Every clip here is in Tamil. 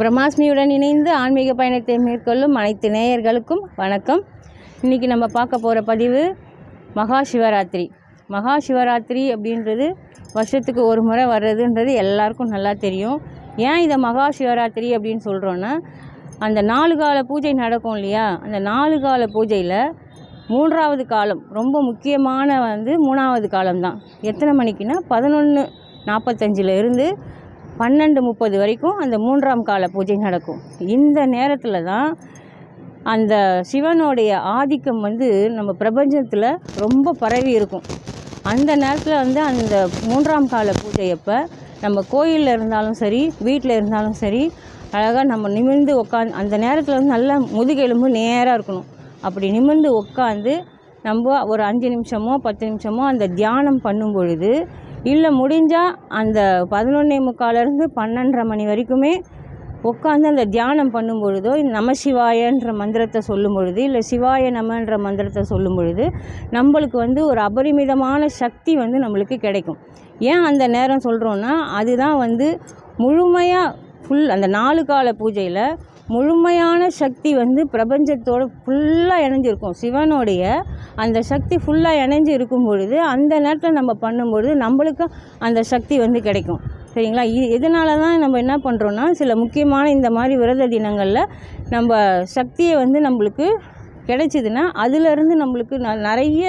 பிரம்மாஸ்மியுடன் இணைந்து ஆன்மீக பயணத்தை மேற்கொள்ளும் அனைத்து நேயர்களுக்கும் வணக்கம். இன்றைக்கி நம்ம பார்க்க போகிற பதிவு மகா சிவராத்திரி. மகா சிவராத்திரி அப்படின்றது வருஷத்துக்கு ஒரு முறை வர்றதுன்றது எல்லாருக்கும் நல்லா தெரியும். ஏன் இதை மகா சிவராத்திரி அப்படின்னு சொல்கிறோன்னா அந்த நாலு கால பூஜை நடக்கும் இல்லையா? அந்த நாலு கால பூஜையில் மூன்றாவது காலம் ரொம்ப முக்கியமான வந்து மூணாவது காலம்தான். எத்தனை மணிக்குன்னா? பதினொன்று நாற்பத்தஞ்சில் இருந்து பன்னெண்டு முப்பது வரைக்கும் அந்த மூன்றாம் கால பூஜை நடக்கும். இந்த நேரத்தில் தான் அந்த சிவனுடைய ஆதிக்கம் வந்து நம்ம பிரபஞ்சத்தில் ரொம்ப பரவி இருக்கும். அந்த நேரத்தில் வந்து அந்த மூன்றாம் கால பூஜையப்போ நம்ம கோயிலில் இருந்தாலும் சரி வீட்டில் இருந்தாலும் சரி அழகாக நம்ம நிமிர்ந்து உட்காந்து அந்த நேரத்தில் வந்து நல்லா முதுகெலும்பு நேராக இருக்கணும். அப்படி நிமிர்ந்து உட்காந்து நம்ம ஒரு அஞ்சு நிமிஷமோ பத்து நிமிஷமோ அந்த தியானம் பண்ணும் பொழுது இல்லை முடிஞ்சால் அந்த பதினொன்னே முக்காலேருந்து பன்னெண்டரை மணி வரைக்குமே உட்காந்து அந்த தியானம் பண்ணும் பொழுதோ நம சிவாயன்ற மந்திரத்தை சொல்லும் பொழுது இல்லை சிவாய நமன்ற மந்திரத்தை சொல்லும் பொழுது நம்மளுக்கு வந்து ஒரு அபரிமிதமான சக்தி வந்து நம்மளுக்கு கிடைக்கும். ஏன் அந்த நேரம் சொல்கிறோன்னா அதுதான் வந்து முழுமையாக ஃபுல் அந்த நாலு கால பூஜையில் முழுமையான சக்தி வந்து பிரபஞ்சத்தோடு ஃபுல்லாக இணைஞ்சிருக்கும். சிவனுடைய அந்த சக்தி ஃபுல்லாக இணைஞ்சு இருக்கும் பொழுது அந்த நேரத்தில் நம்ம பண்ணும்பொழுது நம்மளுக்கு அந்த சக்தி வந்து கிடைக்கும். சரிங்களா? இது இதனால தான் நம்ம என்ன பண்ணுறோன்னா சில முக்கியமான இந்த மாதிரி விரத தினங்களில் நம்ம சக்தியை வந்து நம்மளுக்கு கிடைச்சிதுன்னா அதுலேருந்து நம்மளுக்கு ந நிறைய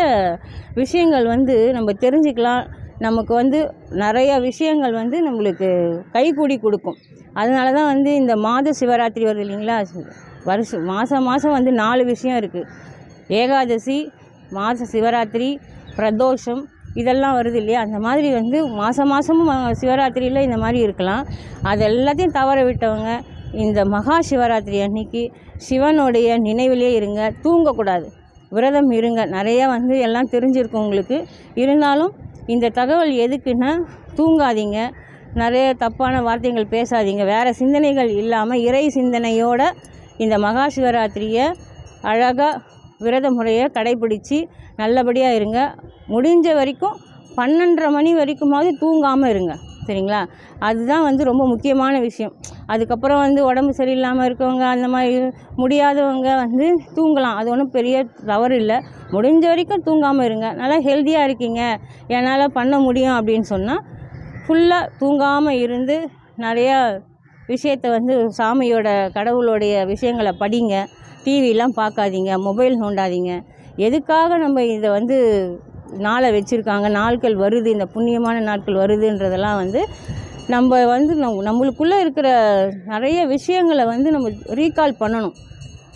விஷயங்கள் வந்து நம்ம தெரிஞ்சுக்கலாம் நமக்கு வந்து நிறைய விஷயங்கள் வந்து நம்மளுக்கு கைக்கூடி கொடுக்கும். அதனால தான் வந்து இந்த மாத சிவராத்திரி வருது இல்லைங்களா? வருஷம் மாதம் மாதம் வந்து நாலு விஷயம் இருக்குது ஏகாதசி மாத சிவராத்திரி பிரதோஷம் இதெல்லாம் வருது இல்லையா? அந்த மாதிரி வந்து மாதம் மாதமும் சிவராத்திரியில் இந்த மாதிரி இருக்கலாம். அது எல்லாத்தையும் தவற விட்டவங்க இந்த மகா சிவராத்திரி அன்னைக்கு சிவனுடைய நினைவிலே இருங்க தூங்கக்கூடாது. விரதம் இருங்க. நிறையா வந்து எல்லாம் தெரிஞ்சிருக்கும் உங்களுக்கு. இருந்தாலும் இந்த தகவல் எதுக்குன்னா தூங்காதீங்க. நிறைய தப்பான வார்த்தைகள் பேசாதீங்க. வேறு சிந்தனைகள் இல்லாமல் இறை சிந்தனையோட இந்த மகா சிவராத்திரியை அழகாக விரத முறையை கடைபிடித்து நல்லபடியாக இருங்க. முடிஞ்ச வரைக்கும் பன்னெண்டரை மணி வரைக்குமாவது தூங்காமல் இருங்க. சரிங்களா? அதுதான் வந்து ரொம்ப முக்கியமான விஷயம். அதுக்கப்புறம் வந்து உடம்பு சரியில்லாமல் இருக்கவங்க அந்த மாதிரி முடியாதவங்க வந்து தூங்கலாம். அது ஒன்றும் பெரிய தவறு இல்லை. முடிஞ்ச வரைக்கும் தூங்காமல் இருங்க. நல்லா ஹெல்த்தியாக இருக்கீங்க. என்னால் பண்ண முடியும் அப்படின்னு சொன்னால் ஃபுல்லாக தூங்காமல் இருந்து நிறையா விஷயத்தை வந்து சாமியோட கடவுளுடைய விஷயங்களை படிங்க. டிவிலாம் பார்க்காதீங்க. மொபைல் நோண்டாதீங்க. எதுக்காக நம்ம இதை வந்து நாளை வச்சுருக்காங்க நாட்கள் வருது இந்த புண்ணியமான நாட்கள் வருதுன்றதெல்லாம் வந்து நம்ம வந்து நம் நம்மளுக்குள்ளே இருக்கிற நிறைய விஷயங்களை வந்து நம்ம ரீகால் பண்ணணும்.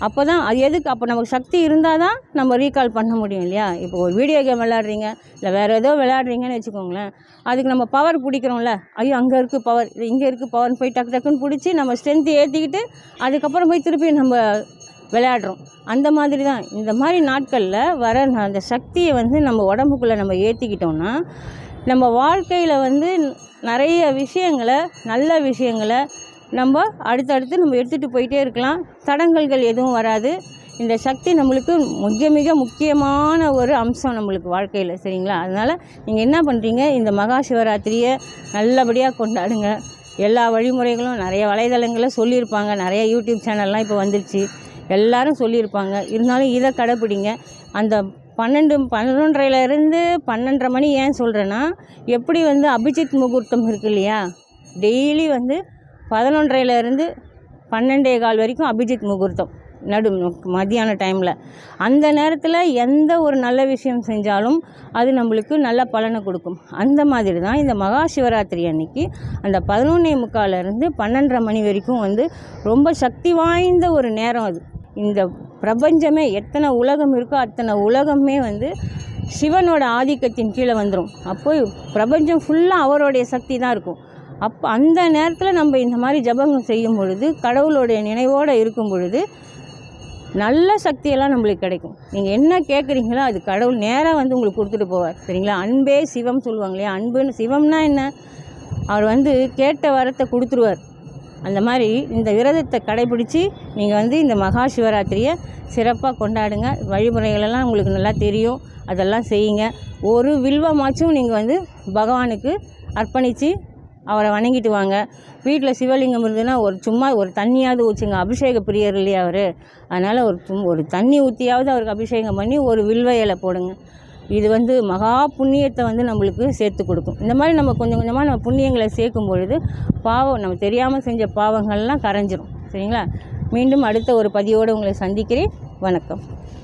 அப்போ தான் அது எதுக்கு அப்போ நமக்கு சக்தி இருந்தால் தான் நம்ம ரீகால் பண்ண முடியும் இல்லையா? இப்போ ஒரு வீடியோ கேம் விளாட்றீங்க இல்லை வேறு ஏதோ விளையாடுறீங்கன்னு வச்சுக்கோங்களேன் அதுக்கு நம்ம பவர் பிடிக்கிறோம்ல ஐயோ அங்கே இருக்குது பவர் இங்கே இருக்குது பவர்னு போய் டக்கு டக்குன்னு பிடிச்சி நம்ம ஸ்ட்ரென்த்து ஏற்றிக்கிட்டு அதுக்கப்புறம் போய் திருப்பி நம்ம விளையாடுறோம். அந்த மாதிரி தான் இந்த மாதிரி நாட்களில் வர அந்த சக்தியை வந்து நம்ம உடம்புக்குள்ளே நம்ம ஏற்றிக்கிட்டோம்னா நம்ம வாழ்க்கையில் வந்து நிறைய விஷயங்களை நல்ல விஷயங்களை நம்ம அடுத்தடுத்து நம்ம எடுத்துகிட்டு போயிட்டே இருக்கலாம். தடங்கல்கள் எதுவும் வராது. இந்த சக்தி நம்மளுக்கு மிக மிக முக்கியமான ஒரு அம்சம் நம்மளுக்கு வாழ்க்கையில் சரிங்களா? அதனால் நீங்கள் என்ன பண்ணுறீங்க இந்த மகா சிவராத்திரியை நல்லபடியாக கொண்டாடுங்க. எல்லா வழிமுறைகளும் நிறைய வலைதளங்களில் சொல்லியிருப்பாங்க. நிறைய யூடியூப் சேனல்லாம் இப்போ வந்துருச்சு. எல்லாரும் சொல்லியிருப்பாங்க. இருந்தாலும் இதை கடைப்பிடிங்க. அந்த பன்னெண்டு பன்னெண்டரைலேருந்து பன்னெண்டரை மணி ஏன் சொல்கிறேன்னா எப்படி வந்து அபிஜித் முகூர்த்தம் இருக்கு இல்லையா? டெய்லி வந்து பதினொன்றரைலேருந்து பன்னெண்டே கால் வரைக்கும் அபிஜித் முகூர்த்தம் நடு மதியான டைமில். அந்த நேரத்தில் எந்த ஒரு நல்ல விஷயம் செஞ்சாலும் அது நம்மளுக்கு நல்ல பலனை கொடுக்கும். அந்த மாதிரி தான் இந்த மகா சிவராத்திரி அன்னைக்கு அந்த பதினொன்னே முக்காலேருந்து பன்னெண்டரை மணி வரைக்கும் வந்து ரொம்ப சக்தி வாய்ந்த ஒரு நேரம் அது. இந்த பிரபஞ்சமே எத்தனை உலகம் இருக்கோ அத்தனை உலகமே வந்து சிவனோட ஆதிக்கத்தின் கீழே வந்துடும் அப்போ பிரபஞ்சம் ஃபுல்லாக அவருடைய சக்தி தான் இருக்கும். அப்போ அந்த நேரத்தில் நம்ம இந்த மாதிரி ஜபங்கள் செய்யும் பொழுது கடவுளுடைய நினைவோடு இருக்கும் பொழுது நல்ல சக்தியெல்லாம் நம்மளுக்கு கிடைக்கும். நீங்கள் என்ன கேட்குறீங்களோ அது கடவுள் நேராக வந்து உங்களுக்கு கொடுத்துட்டு போவார். சரிங்களா? அன்பே சிவம் சொல்லுவாங்க இல்லையா? அன்புன்னு சிவம்னா என்ன? அவர் வந்து கேட்ட வரத்தை கொடுத்துருவார். அந்த மாதிரி இந்த விரதத்தை கடைபிடித்து நீங்கள் வந்து இந்த மகா சிவராத்திரியை சிறப்பாக கொண்டாடுங்க. வழிமுறைகளெல்லாம் உங்களுக்கு நல்லா தெரியும். அதெல்லாம் செய்யுங்க. ஒரு வில்வமாச்சும் நீங்கள் வந்து பகவானுக்கு அர்ப்பணித்து அவரை வணங்கிட்டு வாங்க. வீட்டில் சிவலிங்கம் இருந்ததுன்னா ஒரு சும்மா ஒரு தண்ணியாவது ஊற்றுங்க அபிஷேக பிரியர் இல்லையா அவர்? அதனால் ஒரு சும் ஒரு தண்ணி ஊற்றியாவது அவருக்கு அபிஷேகம் பண்ணி ஒரு வில்வ இலை போடுங்க. இது வந்து மகா புண்ணியத்தை வந்து நம்மளுக்கு சேர்த்து கொடுக்கும். இந்த மாதிரி நம்ம கொஞ்சம் கொஞ்சமாக நம்ம புண்ணியங்களை சேர்க்கும் பொழுது பாவம் நம்ம தெரியாமல் செஞ்ச பாவங்கள்லாம் கரைஞ்சிரும். சரிங்களா? மீண்டும் அடுத்த ஒரு பதிவோடு உங்களை சந்திக்கிறேன். வணக்கம்.